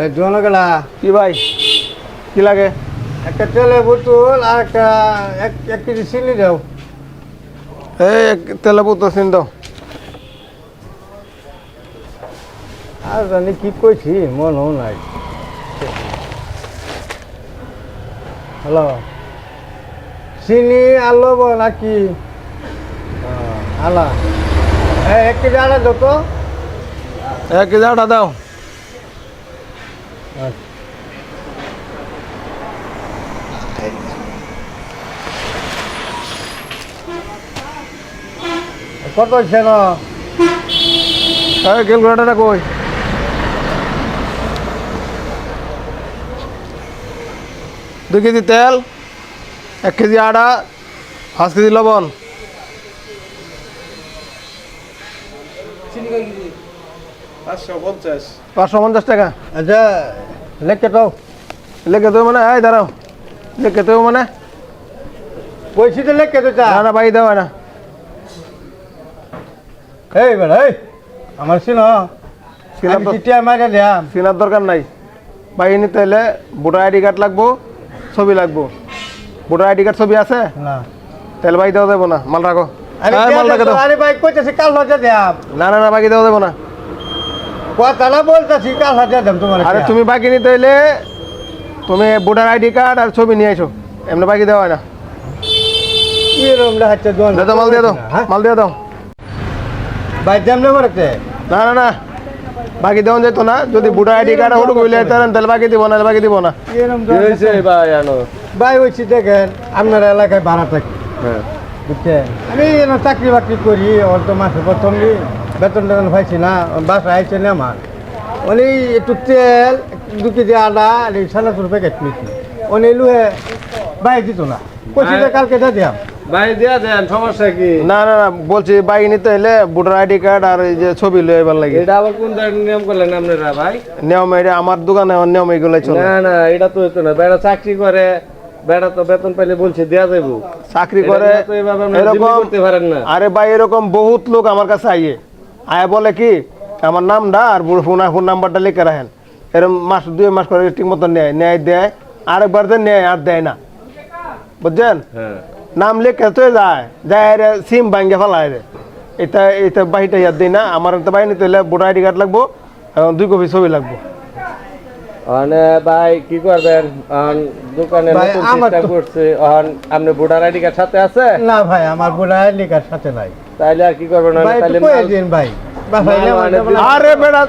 এই জনগেলা কি ভাই? কি লাগে? একটা তেলে বোতল আর একটা এক কেজি চিনি দাও। এই তেলে পুতো চিন দাও। আর জানি কি কইছি মনও নাই। হ্যালো? চিনি আর লব নাকি আলা। এক কেজি আলা দাও তো। এক কেজি আটা দাও। কত হচ্ছে না? এই ক্যালকুলেটারটা কই? দুই কেজি তেল, এক কেজি আটা পাঁচ কেজি লবণ। পাঁচশো পঞ্চাশ। টাকা। আচ্ছা লেখকে তো লেখে তো মানে এই দাঁড়াও। লেখে তো মানে। কইছি তো লেখকে তো চা না না বাই দেওয়া না। এই বেড়া এই আমার চিন চিনার আমি তো- দিয়াম। চিনার দরকার নাই। বাই নিতে হলে ভোটার আইডি কার্ড লাগবো ছবি লাগবো। ভোটার আইডি কার্ড ছবি আছে? না। তেল বাই দেওয়া যাব না। মাল রাখো। মাল রাখে দাও আরে ভাই কইতেছি কাল হাজার দিয়াম। না না না বাকি দেওয়া যাব না। কথা না বলতেছি কাল হাজার দিয়াম তোমার আরে তুমি বাকি নিতে হইলে তুমি ভোটার আইডি কার্ড আর ছবি নিয়ে এসো। এমনি বাকি দেওয়া হয় না। কি রকম দেখাচ্ছে দোকান দে দাও মাল দিয়ে দাও। হ্যাঁ? মাল দিয়ে দাও। ভাই যেমনে করতে না না না। বাকি দেওয়া যেত না। যদি ভোটার আইডি কার্ড তাহলে বাকি দিব না বাকি দিব না। কি রকম ভাই আনো? ভাই হয়েছি দেখেন আপনার এলাকায় ভাড়া থাকি। হ্যাঁ। বুঝছেন? আমি চাকরি বাকরি করি ওর তো মাসে প্রথম দিন। বেতন টেতন পাইছি না বাসা আইছে না আমার। উনি একটু তেল দু কেজি আদা আর এই সানাসুর প্যাকেট নিচ্ছি উনি লুহে ভাই দিত না। কইছি যে কালকে দিয়ে দিয়াম। ভাই দিয়া দেন সমস্যা কি? না না না বলছি বাকি নিতে হইলে ভোটার আইডি কার্ড আর এই যে ছবি লয়ে এবার লাগে। এটা আবার কোন নিয়ম করলেন আপনারা ভাই? নিয়ম এটা আমার দোকানে নিয়ম এগুলো চলে। না না এটা তো হতো না। বেড়া চাকরি করে বেড়া তো বেতন পাইলে বলছে দেয়া চাকরি করে এরকম করতে পারেন না। আরে ভাই এরকম বহুত লোক আমার কাছে আইয়ে। আয় বলে কি আমার নাম নামটা আর ফোন ফোন নাম্বারটা লিখে রাখেন। এরকম মাস দুই মাস করে ঠিক মতো নেয়। নেয় দেয়। আরেকবার তো নেয় আর দেয় না। বুঝছেন? হ্যাঁ। নাম লিখে তো যায়। যায় রে সিম ভাঙ্গে ফেলায় রে। এটা এটা বাহিটা ইয়াদ দিই না। আমার তো বাহিনী নিতে হলে ভোটার আইডি কার্ড লাগবো এবং দুই কপি ছবি লাগবো। মানে ভাই কি করবেন? দোকানে নতুন আমার সিস্টেম করছে। আপনি ভোটার আইডি কার্ড সাথে আছে? না ভাই আমার বোনা লিখার সাথে নাই। তাইলে আর কি করবেন তাইলে দিন ভাই। বাসায় মাল নেওয়া আনে যাবে দিলে- না। আরে বেড়া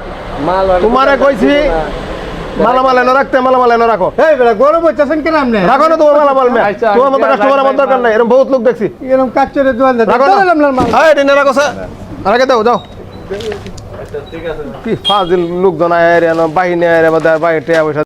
মাল আনে তোমারে দিতে কইছি পারব না। মালামাল এনে রাখতে মালামাল এনে রাখো। এই বেড়া গরম হচ্ছেন কেন আপনি? রাখো না তোমার মালামাল মে আচ্ছা, তোমার মতো আচ্ছা, কাস্টমার আমার দরকার নাই এরকম বহুত লোক দেখছি। এরকম কাচ্চরে দোয়ান দেয়। রাখো না। চলেন আপনার মাল। হ্যাঁ এটা নিয়ে রাখো স্যার রাখে দাও যাও। আচ্ছা, ঠিক আছে। কি ফাজিল লোকজন আয় রে বাহিনী আয় রে বাহিনী টেয়া পয়সা